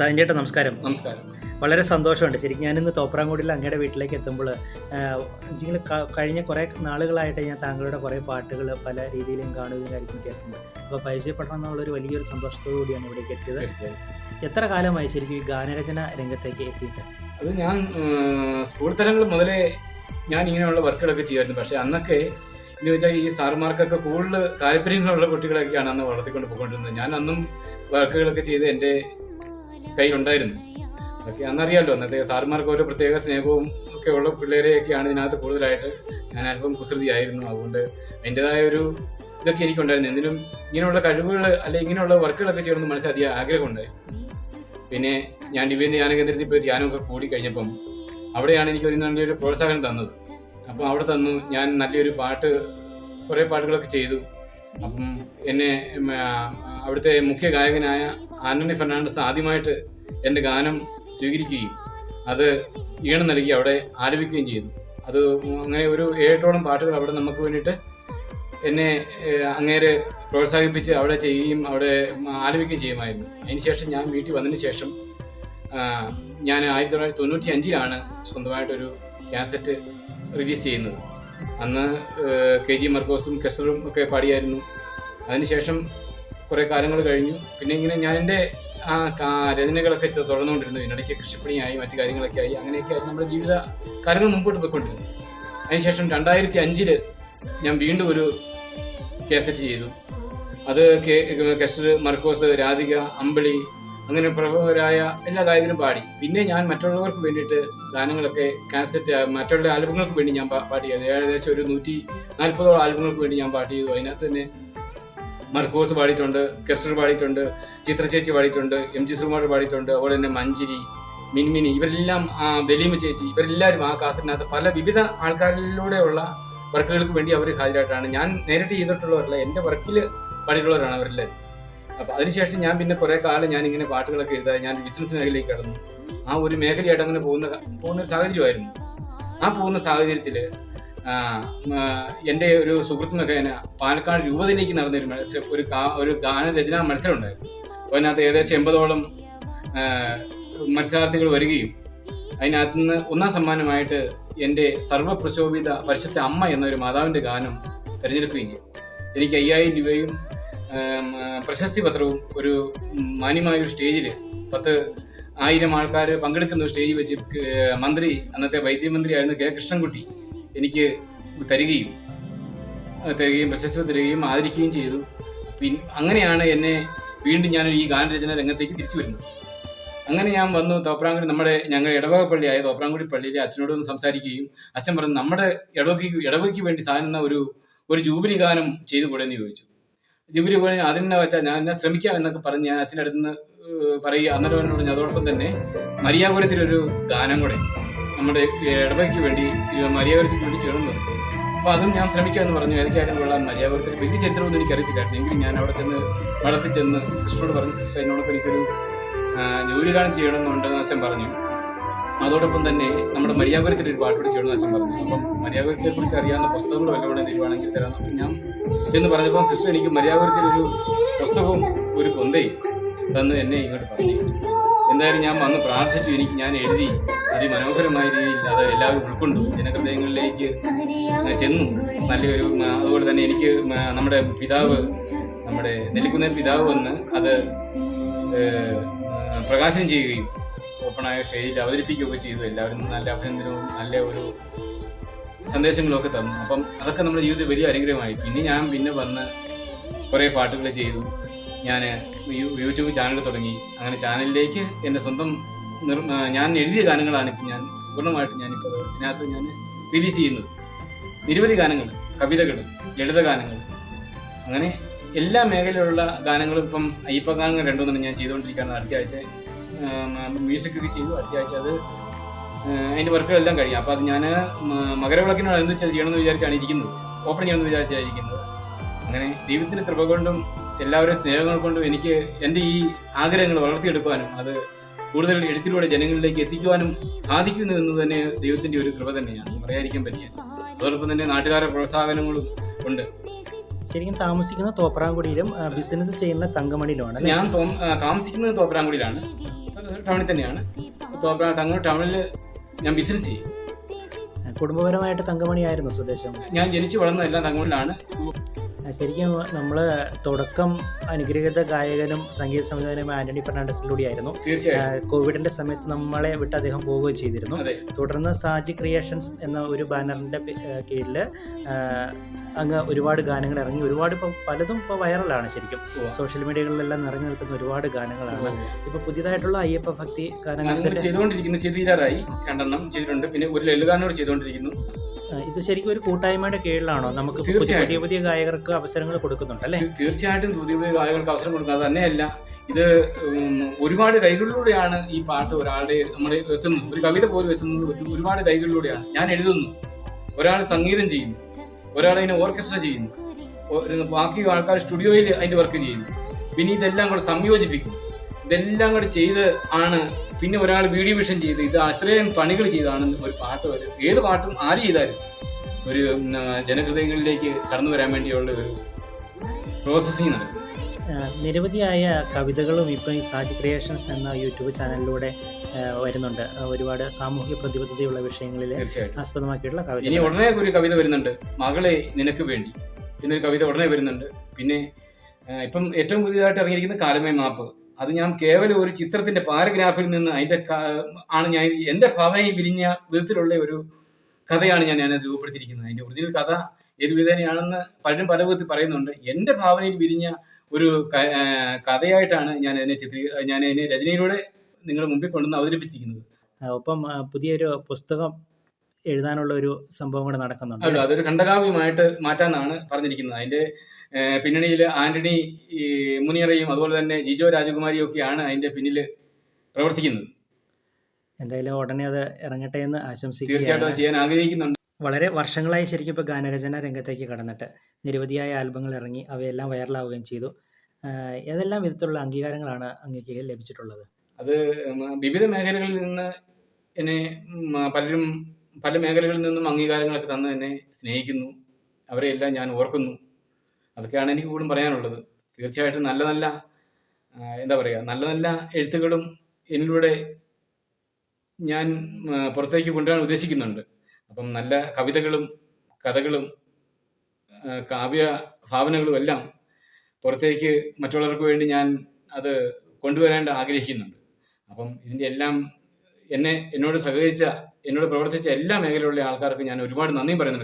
സാജൻ ചേട്ടാ നമസ്കാരം. നമസ്കാരം. വളരെ സന്തോഷമുണ്ട്. ശരിക്കും ഞാനിന്ന് തോപ്രാങ്കുടിയിൽ അങ്ങയുടെ വീട്ടിലേക്ക് എത്തുമ്പോൾ ഇങ്ങനെ കഴിഞ്ഞ കുറേ നാളുകളായിട്ട് ഞാൻ താങ്കളുടെ കുറേ പാട്ടുകൾ പല രീതിയിലും കാണുകയും കാര്യങ്ങളും കേൾക്കുന്നുണ്ട് അപ്പോൾ പരിചയപ്പെടണം എന്നുള്ളൊരു വലിയൊരു സന്തോഷത്തോടു കൂടിയാണ് ഇവിടേക്ക് എത്തിയത് എത്ര കാലമായി ശരിക്കും ഈ ഗാനരചന രംഗത്തേക്ക് എത്തിയിട്ട്? അത് ഞാൻ സ്കൂൾ തലങ്ങൾ മുതലേ ഞാൻ ഇങ്ങനെയുള്ള വർക്കുകളൊക്കെ ചെയ്യുമായിരുന്നു. പക്ഷേ അന്നൊക്കെ എന്ന് വെച്ചാൽ ഈ സാറുമാർക്കൊക്കെ കൂടുതൽ താല്പര്യങ്ങളുള്ള കുട്ടികളൊക്കെയാണ് അന്ന് വളർത്തിക്കൊണ്ട് പോയിക്കൊണ്ടിരുന്നത്. ഞാൻ അന്നും വർക്കുകളൊക്കെ ചെയ്ത് എന്റെ കയ്യിലുണ്ടായിരുന്നു. അതൊക്കെ അന്നറിയാമല്ലോ അന്നത്തെ സാർമാർക്ക് ഓരോ പ്രത്യേക സ്നേഹവും ഒക്കെ ഉള്ള പിള്ളേരെയൊക്കെയാണ് ഇതിനകത്ത് കൂടുതലായിട്ട് ഞാൻ അല്പം കുസൃതിയായിരുന്നു. അതുകൊണ്ട് അതിന്റെതായ ഒരു ഇതൊക്കെ എനിക്കുണ്ടായിരുന്നു. എന്തിനും ഇങ്ങനെയുള്ള കഴിവുകൾ അല്ലെങ്കിൽ ഇങ്ങനെയുള്ള വർക്കുകളൊക്കെ ചെയ്യണമെന്ന് മനസ്സിൽ അധികം ആഗ്രഹമുണ്ടായിരുന്നു പിന്നെ ഞാൻ ഡിവൈൻ ധ്യാന കേന്ദ്രത്തിൽ പോയി ധ്യാനമൊക്കെ കൂടി കഴിഞ്ഞപ്പം അവിടെയാണ് എനിക്ക് ഒരു നല്ലൊരു പ്രോത്സാഹനം തന്നത്. അപ്പം അവിടെ തന്നു ഞാൻ നല്ലൊരു പാട്ട് കുറേ പാട്ടുകളൊക്കെ ചെയ്തു. അപ്പം എന്നെ അവിടുത്തെ മുഖ്യ ഗായകനായ ആന്റണി ഫെർണാണ്ടസ് ആദ്യമായിട്ട് എന്റെ ഗാനം സ്വീകരിക്കുകയും അത് ഈണം നൽകി അവിടെ ആലപിക്കുകയും ചെയ്തു. അത് അങ്ങനെ ഒരു ഏഴോളം പാട്ടുകൾ അവിടെ നമുക്ക് വേണ്ടിയിട്ട് എന്നെ അങ്ങേരെ പ്രോത്സാഹിപ്പിച്ച് അവിടെ ചെയ്യുകയും അവിടെ ആലപിക്കുകയും ചെയ്യുമായിരുന്നു. അതിനുശേഷം ഞാൻ വീട്ടിൽ വന്നതിന് ശേഷം ഞാൻ ആയിരത്തി തൊള്ളായിരത്തി തൊണ്ണൂറ്റി അഞ്ചിലാണ് സ്വന്തമായിട്ടൊരു ക്യാസറ്റ് റിലീസ് ചെയ്യുന്നത്. അന്ന് കെ ജി മർക്കോസും കെസറും ഒക്കെ പാടിയായിരുന്നു. അതിനുശേഷം കുറേ കാലങ്ങൾ കഴിഞ്ഞു. പിന്നെ ഇങ്ങനെ ഞാൻ എന്റെ ആ രചനകളൊക്കെ തുടർന്നുകൊണ്ടിരുന്നു. ഇതിനിടയ്ക്ക് കൃഷിപ്പണിയായി മറ്റു കാര്യങ്ങളൊക്കെ ആയി. അങ്ങനെയൊക്കെ ആയി നമ്മുടെ ജീവിത കാര്യങ്ങൾ മുമ്പോട്ട് പോയിക്കൊണ്ടിരുന്നു. അതിനുശേഷം രണ്ടായിരത്തി അഞ്ചിൽ ഞാൻ വീണ്ടും ഒരു കേസറ്റ് ചെയ്തു. അത് കെസ്റ്റർ മർക്കോസ് രാധിക അമ്പിളി അങ്ങനെ പ്രഭവരായ എല്ലാ ഗായകരും പാടി. പിന്നെ ഞാൻ മറ്റുള്ളവർക്ക് വേണ്ടിയിട്ട് ഗാനങ്ങളൊക്കെ കാസറ്റ് മറ്റുള്ള ആൽബങ്ങൾക്ക് വേണ്ടി ഞാൻ പാ- ചെയ്തു ഏകദേശം ഒരു നൂറ്റി നാൽപ്പതോളം ആൽബങ്ങൾക്ക് വേണ്ടി ഞാൻ പാട്ട് ചെയ്തു അതിനകത്ത് തന്നെ മർക്കോസ് പാടിയിട്ടുണ്ട് കെസ്റ്റർ പാടിയിട്ടുണ്ട് ചിത്രചേച്ചി പാടിയിട്ടുണ്ട് എം ജി ശ്രീകുമാർ പാടിയിട്ടുണ്ട് അതുപോലെ തന്നെ മഞ്ചിരി മിൻമിനി ഇവരെല്ലാം ദലീമ ചേച്ചി ഇവരെല്ലാവരും ആ കാസറ്റിനകത്ത് പല വിവിധ ആൾക്കാരിലൂടെയുള്ള വർക്കുകൾക്ക് വേണ്ടി അവർ ഹാജരായിട്ടാണ്. ഞാൻ നേരിട്ട് ചെയ്തിട്ടുള്ളവരല്ല എന്റെ വർക്കിൽ പാടിയിട്ടുള്ളവരാണ് അവരെല്ലാവരും. അപ്പോൾ അതിനുശേഷം ഞാൻ പിന്നെ കുറേ കാലം ഞാൻ ഇങ്ങനെ പാട്ടുകളൊക്കെ എഴുതാൻ ഞാൻ ബിസിനസ് മേഖലയിലേക്ക് കടന്നു. ആ ഒരു മേഖലയായിട്ട് അങ്ങനെ പോകുന്ന പോകുന്ന ഒരു സാഹചര്യമായിരുന്നു. ആ പോകുന്ന സാഹചര്യത്തിൽ എന്റെ ഒരു സുഹൃത്ത് മുഖേന പാലക്കാട് രൂപതയിലേക്ക് നടന്ന ഒരു മത്സരം ഒരു ഒരു ഗാനരചനാ മത്സരം ഉണ്ടായിരുന്നു അതിനകത്ത് ഏകദേശം എൺപതോളം മത്സരാർത്ഥികൾ വരികയും അതിനകത്ത് നിന്ന് ഒന്നാം സമ്മാനമായിട്ട് എന്റെ സർവപ്രശോഭിത പരിശുദ്ധ അമ്മ എന്നൊരു മാതാവിന്റെ ഗാനം തിരഞ്ഞെടുക്കുകയും ചെയ്തു. എനിക്ക് അയ്യായിരം രൂപയും പ്രശസ്തി പത്രവും ഒരു മാന്യമായ ഒരു സ്റ്റേജിൽ പത്ത് ആയിരം ആൾക്കാർ പങ്കെടുക്കുന്ന ഒരു സ്റ്റേജിൽ വെച്ച് മന്ത്രി അന്നത്തെ വൈദ്യമന്ത്രിയായിരുന്ന കെ കൃഷ്ണൻകുട്ടി എനിക്ക് തരികയും തരികയും പ്രശസ്തി തരികയും ആദരിക്കുകയും ചെയ്തു. പിൻ അങ്ങനെയാണ് എന്നെ വീണ്ടും ഞാൻ ഈ ഗാനരചന രംഗത്തേക്ക് തിരിച്ചു വരുന്നത്. അങ്ങനെ ഞാൻ വന്നു. തോപ്രാങ്കുടി നമ്മുടെ ഞങ്ങളുടെ ഇടവക പള്ളിയായ തോപ്രാങ്കുടി പള്ളിയിലെ അച്ഛനോട് ഒന്ന് സംസാരിക്കുകയും അച്ഛൻ പറഞ്ഞു നമ്മുടെ ഇടവകയ്ക്ക് ഇടവകയ്ക്ക് വേണ്ടി സാധനം ഒരു ഒരു ജൂബിലി ഗാനം ചെയ്തു കൂടെ എന്ന് ചോദിച്ചു. ജൂബിലി കൂടെ അതിനെ വെച്ചാൽ ഞാൻ എന്നെ ശ്രമിക്കാം എന്നൊക്കെ പറഞ്ഞ് ഞാൻ അച്ഛന്റെ അടുത്ത് നിന്ന് പറയുക. അന്നേരം അതോടൊപ്പം തന്നെ മരിയാപുരത്തിലൊരു ഗാനം കൂടെ നമ്മുടെ ഇടവയ്ക്ക് വേണ്ടി മര്യാദയ്ക്ക് വേണ്ടി ചെയ്യണമെന്ന് നിർത്തി അപ്പോൾ അതും ഞാൻ ശ്രമിക്കാമെന്ന് പറഞ്ഞു. ഏതൊക്കെയായാലും കൊള്ളാൻ മരിയാപുരത്തിൽ വലിയ ചരിത്രമൊന്നും എനിക്കറിയത്തില്ലായിരുന്നു. എങ്കിലും ഞാൻ അവിടെ ചെന്ന് വളർത്തി ചെന്ന് സിസ്റ്ററോട് പറഞ്ഞു സിസ്റ്റർ എന്നോടൊപ്പം എനിക്കൊരു ജോലി ഗാനം ചെയ്യണമെന്നുണ്ടെന്ന് അച്ഛൻ പറഞ്ഞു. അതോടൊപ്പം തന്നെ നമ്മുടെ മര്യാദത്തിൽ ഒരു പാട്ട് കൂടി ചെയ്യണമെന്ന് അച്ഛൻ പറഞ്ഞു. അപ്പം മര്യാദത്തെ കുറിച്ച് അറിയാവുന്ന പുസ്തകങ്ങൾ വല്ലതുകൊണ്ട് തരുവാണെങ്കിൽ തരാം. അപ്പം ഞാൻ ചെന്ന് പറഞ്ഞപ്പോൾ സിസ്റ്റർ എനിക്ക് മര്യാദത്തിൽ ഒരു പുസ്തകവും ഒരു കൊന്തയും തന്ന് എന്നെ ഇങ്ങോട്ട് പറഞ്ഞു. എന്തായാലും ഞാൻ വന്ന് പ്രാർത്ഥിച്ചു. എനിക്ക് ഞാൻ എഴുതി. അതിമനോഹരമായ രീതിയിൽ അത് എല്ലാവരും ഉൾക്കൊണ്ടു. ജനഹൃദയങ്ങളിലേക്ക് ചെന്നു. നല്ലൊരു അതുപോലെ തന്നെ എനിക്ക് നമ്മുടെ പിതാവ് നമ്മുടെ നെല്ലിക്കുന്നേൽ പിതാവ് വന്ന് അത് പ്രകാശനം ചെയ്യുകയും ഓപ്പണായ സ്റ്റേജിൽ അവതരിപ്പിക്കുകയൊക്കെ ചെയ്തു. എല്ലാവരും നല്ല അഭിനന്ദനവും നല്ല ഒരു സന്ദേശങ്ങളൊക്കെ തന്നു. അപ്പം അതൊക്കെ നമ്മുടെ ജീവിതത്തിൽ വലിയ അനുഗ്രഹമായി. പിന്നെ ഞാൻ പിന്നെ വന്ന് കുറേ പാട്ടുകൾ ചെയ്തു. ഞാൻ യൂട്യൂബ് ചാനൽ തുടങ്ങി. അങ്ങനെ ചാനലിലേക്ക് എന്റെ സ്വന്തം ഞാൻ എഴുതിയ ഗാനങ്ങളാണ് ഇപ്പം ഞാൻ പൂർണമായിട്ട് ഞാനിപ്പോൾ ഇതിനകത്ത് ഞാൻ റിലീസ് ചെയ്യുന്നത്. നിരവധി ഗാനങ്ങൾ കവിതകൾ ലളിത ഗാനങ്ങൾ. അങ്ങനെ എല്ലാ മേഖലയിലുള്ള ഗാനങ്ങളും ഇപ്പം അയ്യപ്പ ഗാനങ്ങൾ രണ്ടുമൂന്നെണ്ണം ഞാൻ ചെയ്തുകൊണ്ടിരിക്കുകയാണ്. അടുത്ത ആഴ്ച മ്യൂസിക് ഒക്കെ ചെയ്തു അടുത്ത ആഴ്ച അത് അതിന്റെ വർക്കുകളെല്ലാം കഴിയും അപ്പോൾ അത് ഞാൻ മകരവിളക്കിനോട് എന്ത് ചെയ്യണമെന്ന് വിചാരിച്ചാണ് ഇരിക്കുന്നത്. ഓപ്പൺ ചെയ്യണമെന്ന് വിചാരിച്ചാണ് ഇരിക്കുന്നത്. അങ്ങനെ ദൈവത്തിന്റെ കൃപ കൊണ്ടും എല്ലാവരും സ്നേഹങ്ങൾ കൊണ്ടും എനിക്ക് എന്റെ ഈ ആഗ്രഹങ്ങൾ വളർത്തിയെടുക്കുവാനും അത് കൂടുതൽ എഴുത്തിലൂടെ ജനങ്ങളിലേക്ക് എത്തിക്കുവാനും സാധിക്കുന്നു എന്ന് തന്നെ ദൈവത്തിന്റെ ഒരു കൃപ തന്നെയാണ്. പറയാതിരിക്കാൻ പറ്റിയത് അതോടൊപ്പം തന്നെ നാട്ടുകാരെ പ്രോത്സാഹനങ്ങളും ഉണ്ട്. ശരിക്കും താമസിക്കുന്ന തോപ്രാംകുടിയിലും ബിസിനസ് ചെയ്യുന്ന തങ്കമണിയിലുമാണ് ഞാൻ താമസിക്കുന്നത് തോപ്രാംകുടിയിലാണ്. ടൗണിൽ തന്നെയാണ്. തോപ്രാ തങ്ങൾ ടൗണിൽ ഞാൻ ബിസിനസ് ചെയ്യും. കുടുംബപരമായിട്ട് തങ്കമണിയായിരുന്നു സ്വദേശം. ഞാൻ ജനിച്ചു വളർന്നതെല്ലാം ആ, ശരിക്കും നമ്മൾ തുടക്കം അനുഗ്രഹീത ഗായകനും സംഗീത സംവിധായകനും ആന്റണി ഫെർണാണ്ടസിലൂടെയായിരുന്നു. ആയിരുന്നു കോവിഡിന്റെ സമയത്ത് നമ്മളെ വിട്ട് അദ്ദേഹം പോവുകയും ചെയ്തിരുന്നു. തുടർന്ന് സാജി ക്രിയേഷൻസ് എന്ന ഒരു ബാനറിന്റെ കീഴിൽ അങ്ങ് ഒരുപാട് ഗാനങ്ങൾ ഇറങ്ങി. ഒരുപാട് ഇപ്പം പലതും ഇപ്പോൾ വൈറലാണ് ശരിക്കും. സോഷ്യൽ മീഡിയകളിലെല്ലാം നിറഞ്ഞു നിൽക്കുന്ന ഒരുപാട് ഗാനങ്ങളാണ്. ഇപ്പൊ പുതിയതായിട്ടുള്ള അയ്യപ്പ ഭക്തി ഗാനങ്ങൾ ചെയ്തുകൊണ്ടിരിക്കുന്നു ചെയ്തിരാറായി രണ്ടെണ്ണം ചെയ്തിട്ടുണ്ട്. പിന്നെ ഒരു ലളിതാനോട് ചെയ്തുകൊണ്ടിരിക്കുന്നു. ഇത് ശരിക്കും ഒരു കൂട്ടായ്മയുടെ കീഴിലാണോ? നമുക്ക് പുതിയ പുതിയ ഗായകർക്ക് അവസരങ്ങൾ കൊടുക്കുന്നുണ്ട് അല്ലേ? തീർച്ചയായിട്ടും പുതിയ പുതിയ ഗായകർക്ക് അവസരം കൊടുക്കുക. അത് തന്നെയല്ല ഇത് ഒരുപാട് കൈകളിലൂടെയാണ് ഈ പാട്ട് ഒരാളുടെ നമ്മുടെ എത്തുന്നത്. ഒരു കവിത പോലും എത്തുന്നത് ഒരുപാട് കൈകളിലൂടെയാണ്. ഞാൻ എഴുതുന്നു. ഒരാൾ സംഗീതം ചെയ്യുന്നു. ഒരാൾ അതിനെ ഓർക്കസ്ട്ര ചെയ്യുന്നു. ബാക്കി ആൾക്കാർ സ്റ്റുഡിയോയിൽ അതിന്റെ വർക്ക് ചെയ്യുന്നു. പിന്നെ ഇതെല്ലാം കൂടെ സംയോജിപ്പിക്കും ഇതെല്ലാം കൂടെ ചെയ്ത് ആണ് പിന്നെ ഒരാൾ വീഡിയോ വിഷൻ ചെയ്ത് ഇത് അത്രയും പണികൾ ചെയ്താണ് ഒരു പാട്ട് ഒരു ഏത് പാട്ടും ആര് ചെയ്താലും ഒരു ജനഹൃദയങ്ങളിലേക്ക് കടന്നു വരാൻ വേണ്ടിയുള്ള ഒരു പ്രോസസ്സിങ് നടക്കും നിരവധിയായ കവിതകളും ഇപ്പം ഈ സാജി ക്രിയേഷൻസ് എന്ന യൂട്യൂബ് ചാനലിലൂടെ വരുന്നുണ്ട്. ഒരുപാട് സാമൂഹിക പ്രതിബദ്ധതയുള്ള വിഷയങ്ങളിൽ ആസ്പദമാക്കിയിട്ടുള്ള കവിത ഇനി ഉടനെ ഒരു കവിത വരുന്നുണ്ട്. മകളെ നിനക്ക് വേണ്ടി. എന്നൊരു കവിത ഉടനെ വരുന്നുണ്ട്. പിന്നെ ഇപ്പം ഏറ്റവും പുതിയതായിട്ട് ഇറങ്ങിയിരിക്കുന്ന കാലമേ മാപ്പ്. അത് ഞാൻ കേവലം ഒരു ചിത്രത്തിന്റെ പാരഗ്രാഫിൽ നിന്ന് അതിന്റെ ആണ് ഞാൻ എന്റെ ഭാവനയിൽ വിരിഞ്ഞ വിധത്തിലുള്ള ഒരു കഥയാണ് ഞാൻ ഞാനത് രൂപപ്പെടുത്തിയിരിക്കുന്നത്. അതിന്റെ ഒറിജിനൽ കഥ ഏത് വിധേനയാണെന്ന് പലരും പല വിധത്തിൽ പറയുന്നുണ്ട്. എന്റെ ഭാവനയിൽ വിരിഞ്ഞ ഒരു കഥയായിട്ടാണ് ഞാൻ അതിനെ ചിത്രീ ഞാൻ അതിനെ രചനയിലൂടെ നിങ്ങളുടെ മുമ്പിൽ കൊണ്ടുവന്ന് അവതരിപ്പിച്ചിരിക്കുന്നത്. ഒപ്പം പുതിയൊരു പുസ്തകം എഴുതാനുള്ള ഒരു സംഭവം കൂടെ നടക്കുന്നുണ്ട് അതൊരു ഖണ്ഡകാവ്യമായിട്ട് മാറ്റാന്നാണ് പറഞ്ഞിരിക്കുന്നത്. അതിന്റെ പിന്നണിയിൽ ആന്റണി മുനിയറയും അതുപോലെ തന്നെ ജിജോ രാജകുമാരിയും ഒക്കെയാണ് അതിന്റെ പിന്നിൽ പ്രവർത്തിക്കുന്നത്. എന്തായാലും ഉടനെ അത് ഇറങ്ങട്ടെ എന്ന് ആശംസിക്കുക തീർച്ചയായിട്ടും ചെയ്യാൻ ആഗ്രഹിക്കുന്നുണ്ട്. വളരെ വർഷങ്ങളായി ശരിക്കും ഇപ്പോൾ ഗാനരചന രംഗത്തേക്ക് കടന്നിട്ട് നിരവധിയായ ആൽബങ്ങൾ ഇറങ്ങി അവയെല്ലാം വൈറലാവുകയും ചെയ്തു. ഏതെല്ലാം വിധത്തിലുള്ള അംഗീകാരങ്ങളാണ് അങ്ങേക്ക് ലഭിച്ചിട്ടുള്ളത്? അത് വിവിധ മേഖലകളിൽ നിന്ന് എന്നെ പലരും പല മേഖലകളിൽ നിന്നും അംഗീകാരങ്ങളൊക്കെ തന്ന് എന്നെ സ്നേഹിക്കുന്നു. അവരെ എല്ലാം ഞാൻ ഓർക്കുന്നു. അതൊക്കെയാണ് എനിക്ക് കൂടുതലും പറയാനുള്ളത്. തീർച്ചയായിട്ടും നല്ല നല്ല എന്താ പറയുക നല്ല നല്ല എഴുത്തുകളും എന്നിലൂടെ ഞാൻ പുറത്തേക്ക് കൊണ്ടുവരാൻ ഉദ്ദേശിക്കുന്നുണ്ട്. അപ്പം നല്ല കവിതകളും കഥകളും കാവ്യ ഭാവനകളും എല്ലാം പുറത്തേക്ക് മറ്റുള്ളവർക്ക് വേണ്ടി ഞാൻ അത് കൊണ്ടുവരാൻ ആഗ്രഹിക്കുന്നുണ്ട്. അപ്പം ഇതിന്റെ എല്ലാം എന്നെ എന്നോട് സഹകരിച്ച എന്നോട് പ്രവർത്തിച്ച എല്ലാ മേഖലയിലുള്ള ആൾക്കാർക്കും ഞാൻ ഒരുപാട് നന്ദി പറയുന്നുണ്ട്.